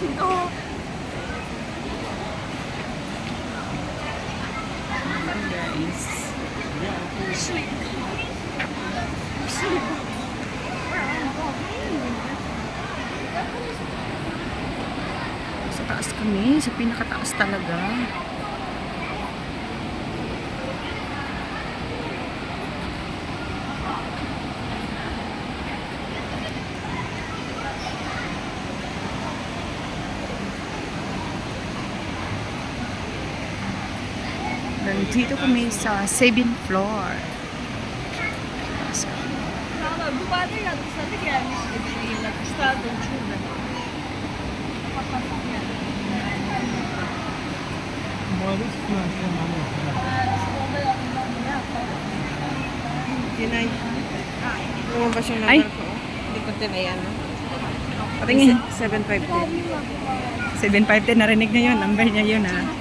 Sino? Guys. Sweet. Sweet. Sa taas kami. Sa pinakataas talaga. Nandito kami sa 7th floor. Tinay. Lumabas yung Ay. number ko. Hindi ko tinay ano. Patingin. 750. 750 narinig niya yun. Number niya yun ha.